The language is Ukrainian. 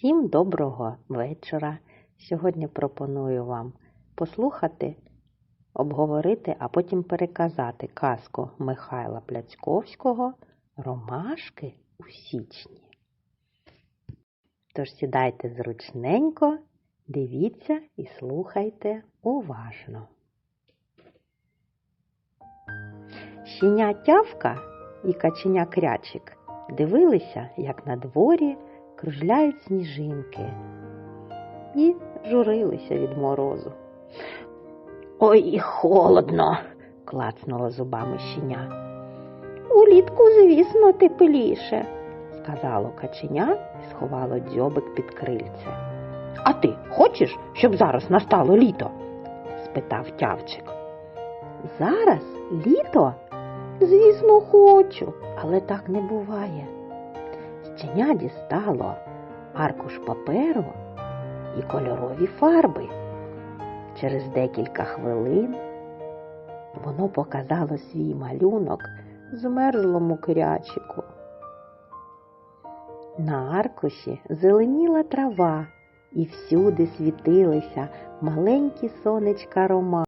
Всім доброго вечора. Сьогодні пропоную вам послухати, обговорити, а потім переказати казку Михайла Пляцьковського Ромашки у січні. Тож сідайте зручненько, дивіться і слухайте уважно. Щеня тявка і каченя крячик дивилися, як на дворі кружляють сніжинки і журилися від морозу. Ой, і холодно, клацнуло зубами щеня. Улітку, звісно, тепліше, сказало каченя і сховало дзьобик під крильце. А ти хочеш, щоб зараз настало літо? спитав тявчик. Зараз літо? Звісно, хочу, але так не буває. Щеня дістало аркуш паперу і кольорові фарби. Через декілька хвилин воно показало свій малюнок змерзлому крячику. На аркуші зеленіла трава, і всюди світилися маленькі сонечка рома.